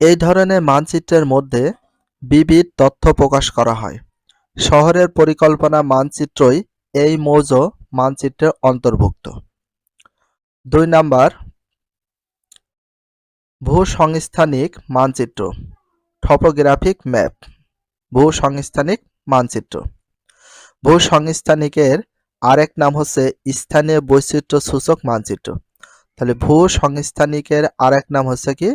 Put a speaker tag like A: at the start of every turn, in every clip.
A: এই ধরনের মানচিত্রের মধ্যে বিবিধ তথ্য প্রকাশ করা হয়। শহরের পরিকল্পনা মানচিত্রই এই মৌজো মানচিত্রের অন্তর্ভুক্ত। দুই নাম্বার, ভূসংস্থানিক মানচিত্র, টপোগ্রাফিক ম্যাপ, ভূসংস্থানিক মানচিত্র। ভূসংস্থানিকের আরেক নাম হচ্ছে স্থানীয় বৈচিত্র্য সূচক মানচিত্র। তাহলে ভূসংস্থানিকের আরেক নাম হচ্ছে কি?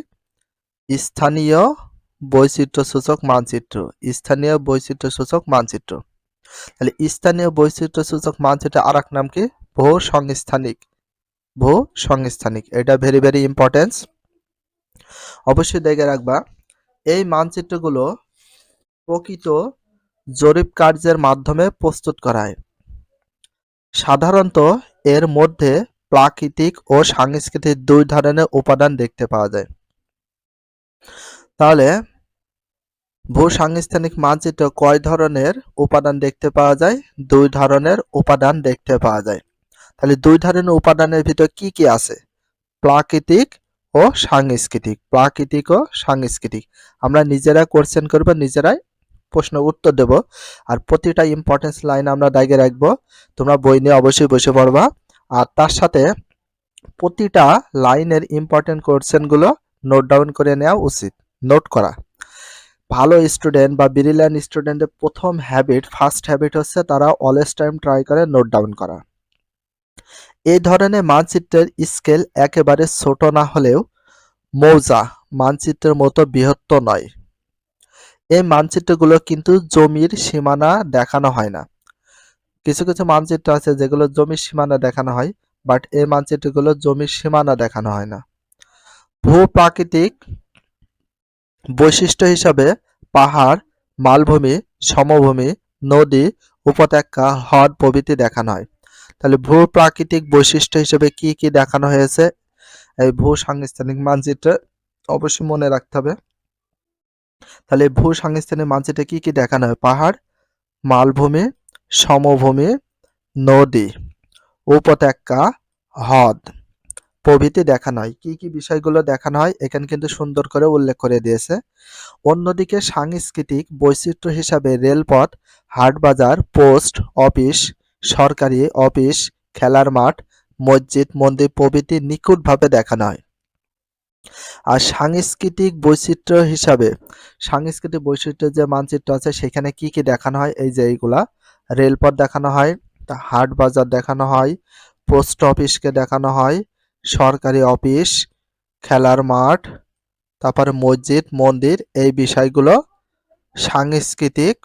A: স্থানীয় বৈচিত্র্য সূচক মানচিত্র। স্থানীয় বৈচিত্র্য সূচক মানচিত্র। তাহলে স্থানীয় বৈচিত্র্য সূচক মানচিত্রের আরেক নাম কি? ভূসংস্থানিক। ভূসংস্থানিক। এটা ভেরি ভেরি ইম্পর্টেন্স অবশ্যই দেখে রাখবা, এই মানচিত্রগুলো প্রকৃত জরিপ কার্যের মাধ্যমে প্রস্তুত করা হয় সাধারণত এর মধ্যে প্রাকৃতিক ও সাংস্কৃতিক দুই ধরনের উপাদান দেখতে পাওয়া যায়। তাহলে ভূসাংস্থানিক মানচিত্র কয় ধরনের উপাদান দেখতে পাওয়া যায়? দুই ধরনের উপাদান দেখতে পাওয়া যায়। তাহলে দুই ধরনের উপাদানের ভিতর কি কি আছে? প্রাকৃতিক ও সাংস্কৃতিক। প্রাকৃতিক ও সাংস্কৃতিক। আমরা নিজেরা কোশ্চেন করব, নিজেরাই প্রশ্ন উত্তর দেব। আর প্রতিটা ইম্পর্টেন্স লাইন আমরা দাগে রাখব। তোমরা বই নিয়ে অবশ্যই বসে পড়বা। আর তার সাথে প্রতিটা লাইনের ইম্পর্টেন্ট কোশ্চেনগুলো নোট ডাউন করে নেওয়া উচিত। নোট করা। ভালো স্টুডেন্ট বা ব্রিলিয়ান স্টুডেন্টের প্রথম হ্যাবিট ফার্স্ট হ্যাবিট হচ্ছে তারা অলওয়েজ টাইম ট্রাই করে নোট ডাউন করা। এই ধরনের মানচিত্রের স্কেল একেবারে ছোট না হলেও মৌজা মানচিত্রের মতো বৃহত্ত নয়। এই মানচিত্রগুলো কিন্তু জমির সীমানা দেখানো হয় না। কিছু কিছু মানচিত্র আছে যেগুলো জমির সীমানা দেখানো হয় বাট এই মানচিত্রগুলো জমির সীমানা দেখানো হয় না। ভূপ্রাকৃতিক বৈশিষ্ট্য হিসাবে পাহাড়, মালভূমি, সমভূমি, নদী উপত্যকা, হ্রদ প্রভৃতি দেখানো হয়। তাহলে ভূপ্রাকৃতিক বৈশিষ্ট্য হিসেবে কি কি দেখানো হয়েছে? এই ভূ সাংস্থানিক মানচিত্রে অবশ্যই মনে রাখতে হবে। তাহলে ভূ সাংস্থানিক মানচিত্রে কি কি দেখানো হয়? পাহাড়, মালভূমি, সমভূমি, নদী, উপত্যকা, হ্রদ। প্রভৃতি দেখানো হয় কি কি বিষয়গুলো দেখানো হয় এখানে কিন্তু সুন্দর করে উল্লেখ করে দিয়েছে। অন্যদিকে সাংস্কৃতিক বৈচিত্র্য হিসাবে রেলপথ, হাটবাজার, পোস্ট অফিস, সরকারি অফিস, খেলার মাঠ, মসজিদ, মন্দির প্রভৃতি নিখুঁতভাবে দেখানো হয় আর সাংস্কৃতিক বৈচিত্র্য হিসাবে, সাংস্কৃতিক বৈচিত্র্যের যে মানচিত্র আছে, সেখানে কি কি দেখানো হয়? এই যে এইগুলা। রেলপথ দেখানো হয় হাট বাজার দেখানো হয়, পোস্ট অফিসকে দেখানো হয় সরকারি অফিস, খেলার মাঠ, তারপরে মসজিদ, মন্দির, এই বিষয়গুলো সাংস্কৃতিক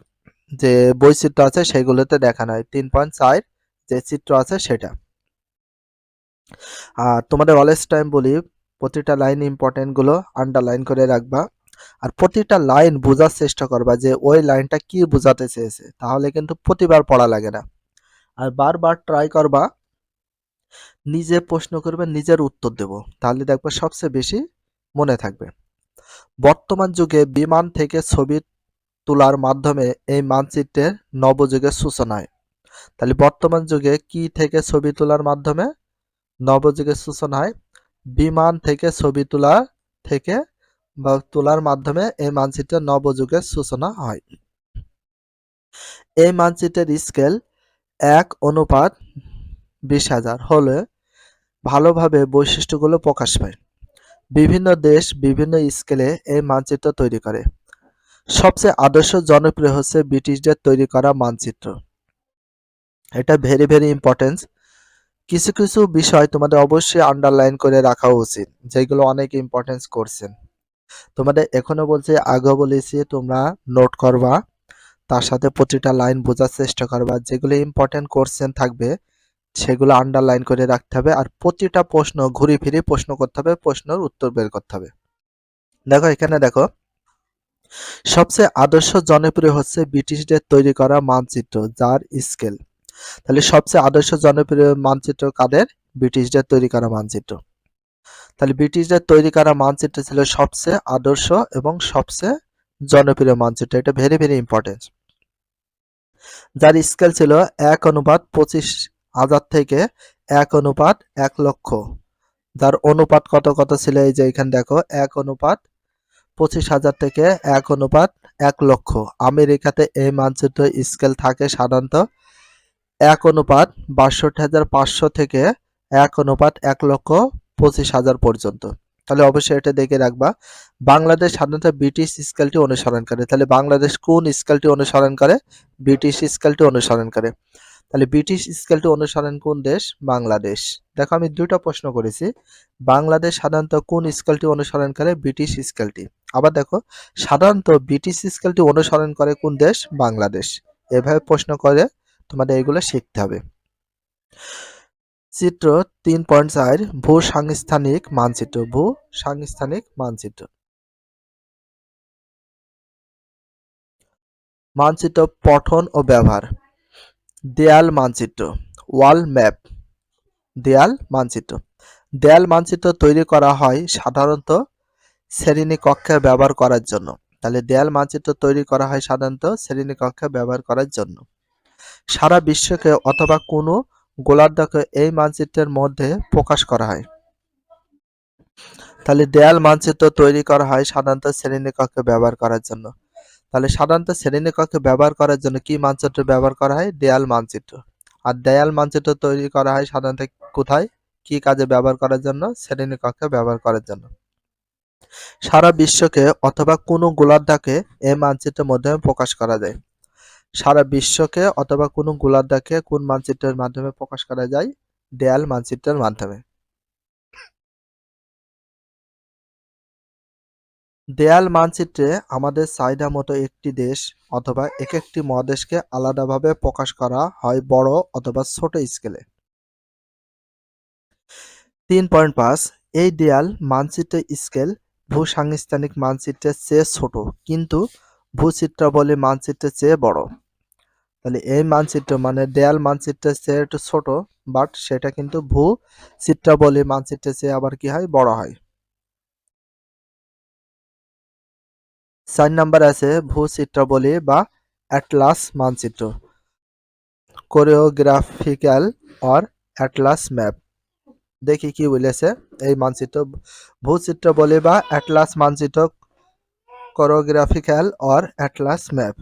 A: যে বৈচিত্র্য আছে সেগুলোতে দেখানো হয়। তিন পয়েন্ট চার যে চিত্র আছে সেটা। আর তোমাদের অলওয়েজ টাইম বলি, প্রতিটা লাইন ইম্পর্টেন্টগুলো আন্ডারলাইন করে রাখবা। আর প্রতিটা লাইন বোঝার চেষ্টা করবা যে ওই লাইনটা কি বোঝাতে চেয়েছে। তাহলে কিন্তু প্রতিবার পড়া লাগে না। আর বারবার ট্রাই করবা নিজে প্রশ্ন করবে, নিজের উত্তর দেব। তাহলে দেখবে সবচেয়ে বেশি মনে থাকবে। বর্তমান যুগে বিমান থেকে ছবি তোলার মাধ্যমে এই মানচিত্রের নবযুগের সূচনায় তাহলে বর্তমান যুগে কি থেকে ছবি তোলার মাধ্যমে নবযুগের সূচনা হয়? বিমান থেকে ছবি তোলা থেকে বা তোলার মাধ্যমে এই মানচিত্রের নবযুগের সূচনা হয়। এই মানচিত্রের স্কেল এক অনুপাত বিশ হাজার হলে ভালোভাবে বৈশিষ্ট্যগুলো প্রকাশ পায়। বিভিন্ন দেশ বিভিন্ন স্কেলে এই মানচিত্র তৈরি করে। সবচেয়ে আদর্শ জনপ্রিয় হচ্ছে ব্রিটিশদের তৈরি করা মানচিত্র। এটা ভেরি ভেরি ইম্পর্টেন্স কিছু কিছু বিষয় তোমাদের অবশ্যই আন্ডারলাইন করে রাখা উচিত, যেগুলো অনেক ইম্পর্টেন্স করছেন তোমাদের এখনও বলছে আগে বলেছি, তোমরা নোট করবা। তার সাথে প্রতিটা লাইন বোঝার চেষ্টা করবা, যেগুলো ইম্পর্টেন্ট কোশ্চেন থাকবে। সেগুলো আন্ডারলাইন করে রাখতে হবে আর প্রতিটা প্রশ্ন ঘুরে ফিরে প্রশ্ন করতে হবে, প্রশ্নের উত্তর বের করতে হবে। দেখো এখানে দেখো, সবচেয়ে আদর্শ জনপ্রিয় হচ্ছে ব্রিটিশদের তৈরি করা মানচিত্র, যার স্কেল তাহলে সবচেয়ে আদর্শ জনপ্রিয় মানচিত্র কাদের? ব্রিটিশদের তৈরি করা মানচিত্র। তাহলে ব্রিটিশদের তৈরি করা মানচিত্র ছিল সবচেয়ে আদর্শ এবং সবচেয়ে জনপ্রিয় মানচিত্র। এটা ভেরি ভেরি ইম্পর্টেন্ট যার স্কেল ছিল এক অনুপাত পঁচিশ হাজার থেকে এক অনুপাত এক লক্ষ। যার অনুপাত কত কত ছিল এই যে এখানে দেখো, এক অনুপাত পঁচিশ হাজার থেকে এক অনুপাত এক লক্ষ। আমেরিকাতে এই মানচিত্র স্কেল থাকে সাধারণত এক অনুপাত বাষট্টি হাজার পাঁচশো থেকে এক অনুপাত এক লক্ষ পঁচিশ হাজার পর্যন্ত। তাহলে অবশ্যই এটা দেখে রাখবা। বাংলাদেশ সাধারণত ব্রিটিশ স্কেলটি অনুসরণ করে। তাহলে বাংলাদেশ কোন স্কেলটি অনুসরণ করে? ব্রিটিশ স্কেলটি অনুসরণ করে। তাহলে ব্রিটিশ স্কেলটি অনুসরণ কোন দেশ? বাংলাদেশ। দেখো আমি দুটো প্রশ্ন করেছি। বাংলাদেশ সাধারণত কোন স্কেলটি অনুসরণ করে? ব্রিটিশ স্কেলটি আবার দেখো, সাধারণত ব্রিটিশ স্কেলটি অনুসরণ করে কোন দেশ? বাংলাদেশ। এভাবে প্রশ্ন করে তোমাদের এগুলো শিখতে হবে। চিত্র তিন পয়েন্ট চার ভূ সাংস্থানিক মানচিত্র। ভূ সাংস্থানিক মানচিত্র। মানচিত্র পঠন ও ব্যবহার। দেয়াল মানচিত্র, ওয়াল ম্যাপ, দেয়াল মানচিত্র। দেয়াল মানচিত্র তৈরি করা হয় সাধারণত শ্রেণি কক্ষে ব্যবহার করার জন্য। তাহলে দেয়াল মানচিত্র তৈরি করা হয় সাধারণত শ্রেণি কক্ষে ব্যবহার করার জন্য। সারা বিশ্বকে অথবা কোনো গোলার্ধকে এই মানচিত্রের মধ্যে প্রকাশ করা হয়। তাহলে দেয়াল মানচিত্র তৈরি করা হয় সাধারণত শ্রেণি কক্ষে ব্যবহার করার জন্য। তাহলে সাধারণত শ্রেণীকক্ষে ব্যবহার করার জন্য কি মানচিত্র ব্যবহার করা হয়? দেয়াল মানচিত্র। আর দেয়াল মানচিত্র তৈরি করা হয় সাধারণত কোথায়? কি কাজে ব্যবহার করার জন্য? শ্রেণীকক্ষে ব্যবহার করার জন্য। সারা বিশ্বকে অথবা কোনো গোলার্ধকে এই মানচিত্রের মাধ্যমে প্রকাশ করা যায়। সারা বিশ্বকে অথবা কোনো গোলার্ধকে কোন মানচিত্রের মাধ্যমে প্রকাশ করা যায়? দেয়াল মানচিত্রের মাধ্যমে। দেয়াল মানচিত্রে আমাদের চাহিদা মতো একটি দেশ অথবা এক একটি মহাদেশকে আলাদাভাবে প্রকাশ করা হয় বড় অথবা ছোট স্কেলে। তিন পয়েন্ট পাঁচ, এই দেয়াল মানচিত্রের স্কেল ভূসাংস্থানিক মানচিত্রের চেয়ে ছোট, কিন্তু ভূচিত্রাবলী মানচিত্রের চেয়ে বড়। তাহলে এই মানচিত্র মানে দেয়াল মানচিত্রের চেয়ে একটু ছোট, বাট সেটা কিন্তু ভূ চিত্রাবলী মানচিত্রের চেয়ে আবার কি হয়? বড় হয়। চার নাম্বার আছে ভূ চিত্রাবলী বা অ্যাটলাস মানচিত্র। Choreographical or atlas map. দেখি কি বলেছে এই মানচিত্র। ভূচিত্র বলে বা অ্যাটলাস মানচিত্র, কোরিওগ্রাফিক্যাল অর অ্যাটলাস ম্যাপ।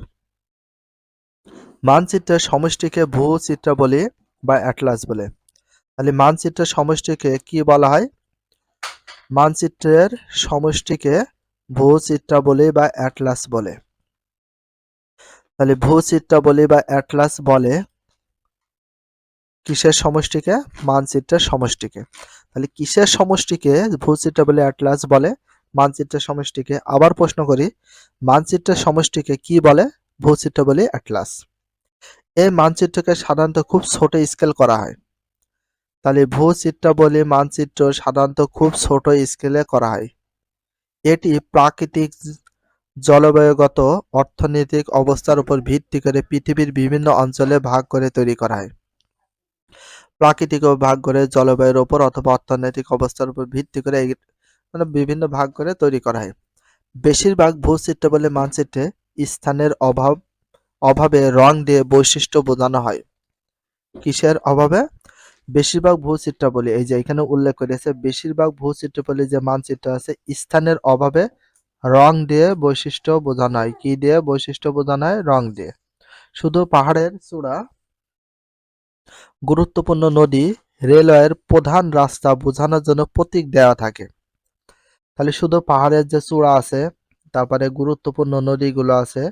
A: মানচিত্রের সমষ্টিকে ভূচিত্র বলে বা অ্যাটলাস বলে। তাহলে মানচিত্রের সমষ্টিকে কি বলা হয়? মানচিত্রের সমষ্টিকে ভূচিত্রাবলী বা অ্যাটলাস বলে। তাহলে ভূচিত্রাবলী বা অ্যাটলাস বলে কিসের সমষ্টিকে? মানচিত্রের সমষ্টিকে। তাহলে কিসের সমষ্টিকে ভূচিত্রাবলী অ্যাটলাস বলে? মানচিত্রের সমষ্টিকে। আবার প্রশ্ন করি, মানচিত্রের সমষ্টিকে কি বলে? ভূচিত্রাবলী অ্যাটলাস। এই মানচিত্রকে সাধারণত খুব ছোট স্কেল করা হয়। তাহলে ভূচিত্রাবলী মানচিত্র সাধারণত খুব ছোট স্কেলে করা হয়। এটি প্রাকৃতিক জলবায়ুগত অর্থনৈতিক অবস্থার উপর ভিত্তি করে পৃথিবীর বিভিন্ন অঞ্চলে ভাগ করে তৈরি করা হয়। প্রাকৃতিক ভাগ করে জলবায়ুর উপর অথবা অর্থনৈতিক অবস্থার উপর ভিত্তি করে মানে বিভিন্ন ভাগ করে তৈরি করা হয়। বেশিরভাগ ভূচিত্র বলে মানচিত্রে স্থানের অভাব, অভাবে রং দিয়ে বৈশিষ্ট্য বোঝানো হয়। কিসের অভাবে? বেশিরভাগ ভূচিত্রাবলী এই যে এখানে উল্লেখ করেছে, বেশিরভাগ ভূচিত্রাবলী যে মানচিত্র আছে, স্থানের অভাবে রং দিয়ে বৈশিষ্ট্য বোঝানো হয় কি দিয়ে বৈশিষ্ট্য বোঝানো হয় রং দিয়ে। শুধু পাহাড়ের চূড়া, গুরুত্বপূর্ণ নদী, রেলওয়ের প্রধান রাস্তা বোঝানোর জন্য প্রতীক দেওয়া থাকে। তাহলে শুধু পাহাড়ের যে চূড়া আছে, তারপরে গুরুত্বপূর্ণ নদীগুলো আছে,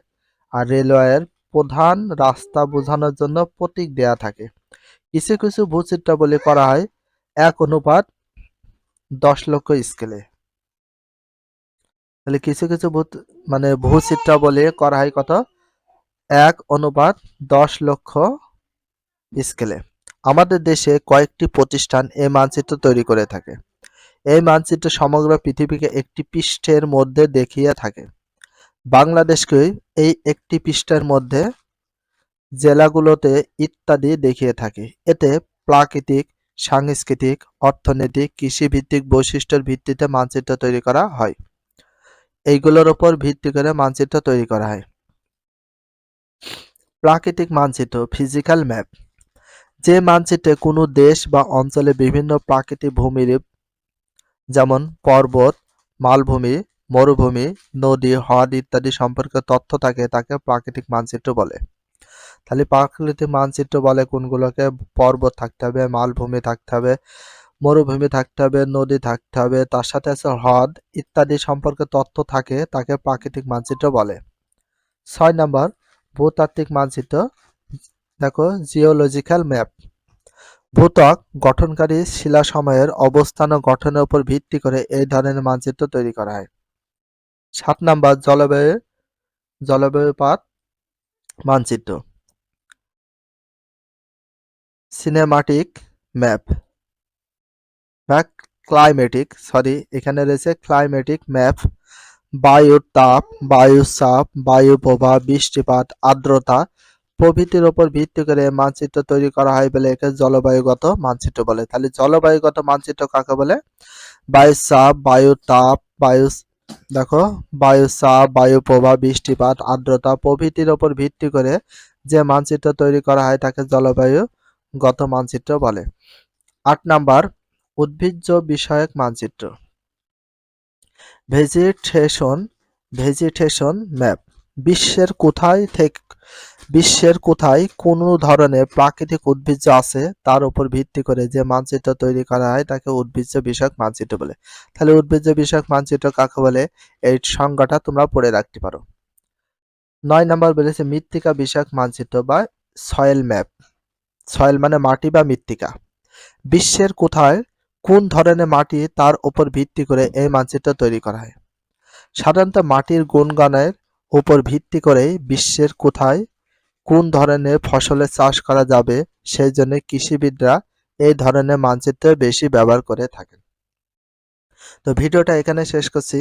A: আর রেলওয়ের প্রধান রাস্তা বোঝানোর জন্য প্রতীক দেয়া থাকে। কিছু কিছু ভূচিত্রাবলী করা হয় এক অনুপাত দশ লক্ষ স্কেলে। তাহলে কিছু কিছু মানে ভূচিত্রাবলী করা হয় কত? এক অনুপাত দশ লক্ষ স্কেলে। আমাদের দেশে কয়েকটি প্রতিষ্ঠান এই মানচিত্র তৈরি করে থাকে। এই মানচিত্র সমগ্র পৃথিবীকে একটি পৃষ্ঠের মধ্যে দেখিয়ে থাকে। বাংলাদেশকে এই একটি পৃষ্ঠের মধ্যে জেলাগুলোতে ইত্যাদি দেখিয়ে থাকে। এতে প্রাকৃতিক, সাংস্কৃতিক, অর্থনৈতিক, কৃষিভিত্তিক বৈশিষ্ট্যের ভিত্তিতে মানচিত্র তৈরি করা হয়। এইগুলোর উপর ভিত্তি করে মানচিত্র তৈরি করা হয়। প্রাকৃতিক মানচিত্র ফিজিক্যাল ম্যাপ যে মানচিত্রে কোনো দেশ বা অঞ্চলে বিভিন্ন প্রাকৃতিক ভূমিরূপ যেমন পর্বত, মালভূমি, মরুভূমি, নদী, হ্রদ ইত্যাদি সম্পর্কে তথ্য থাকে, তাকে প্রাকৃতিক মানচিত্র বলে। তাহলে প্রাকৃতিক মানচিত্র বলে কোনগুলোকে? পর্বত থাকতে হবে, মালভূমি থাকতে হবে, মরুভূমি থাকতে হবে, নদী থাকতে হবে, তার সাথে আছে হ্রদ, ইত্যাদি সম্পর্কে তথ্য থাকে, তাকে প্রাকৃতিক মানচিত্র বলে। ছয় নম্বর, ভূতাত্ত্বিক মানচিত্র। দেখো জিওলজিক্যাল ম্যাপ ভূত্বক গঠনকারী শিলাসময়ের অবস্থান ও গঠনের উপর ভিত্তি করে এই ধরনের মানচিত্র তৈরি করা হয়। সাত নাম্বার, জলবায়ু, জলবায়ুপাত মানচিত্র। সিনেমাটিক ম্যাপ বা ক্লাইমেটিক সরি এখানে রয়েছে ক্লাইমেটিক ম্যাপ বায়ুর তাপ বায়ুর চাপ বায়ু প্রবাহ বৃষ্টিপাত, আর্দ্রতা, প্রভৃতির ওপর ভিত্তি করে মানচিত্র তৈরি করা হয় বলে একে জলবায়ুগত মানচিত্র বলে। তাহলে জলবায়ুগত মানচিত্র কাকে বলে? বায়ুর চাপ বায়ুর তাপ বায়ু, দেখো বায়ু চাপ বায়ু প্রবাহ বৃষ্টিপাত, আর্দ্রতা প্রভৃতির উপর ভিত্তি করে যে মানচিত্র তৈরি করা হয় তাকে জলবায়ুগত মানচিত্র বলে। আট নাম্বার, উদ্ভিজ্জ বিষয়ক মানচিত্র। ভেজিটেশন ভেজিটেশন ম্যাপ বিশ্বের কোথায় থেকে, বিশ্বের কোথায় কোন ধরনের প্রাকৃতিক উদ্ভিজ্জ আছে তার উপর ভিত্তি করে যে মানচিত্র তৈরি করা হয় তাকে উদ্ভিজ্জ বিষয়ক মানচিত্র বলে। তাহলে উদ্ভিজ্জ বিষয়ক মানচিত্র কাকে বলে? এই সংজ্ঞাটা তোমরা পড়ে রাখতে পারো। নয় নাম্বার বলেছে মৃত্তিকা বিষয়ক মানচিত্র বা সয়েল ম্যাপ সয়েল মানে মাটি বা মৃত্তিকা। বিশ্বের কোথায় কোন ধরনের মাটি তার উপর ভিত্তি করে এই মানচিত্র তৈরি করা হয়? সাধারণত মাটির গুণগানের উপর ভিত্তি করেই বিশ্বের কোথায় কোন ধরনের ফসলের চাষ করা যাবে, সেই জন্য কৃষিবিদরা এই ধরনের মানচিত্র বেশি ব্যবহার করে থাকেন। তো ভিডিওটা এখানে শেষ করছি।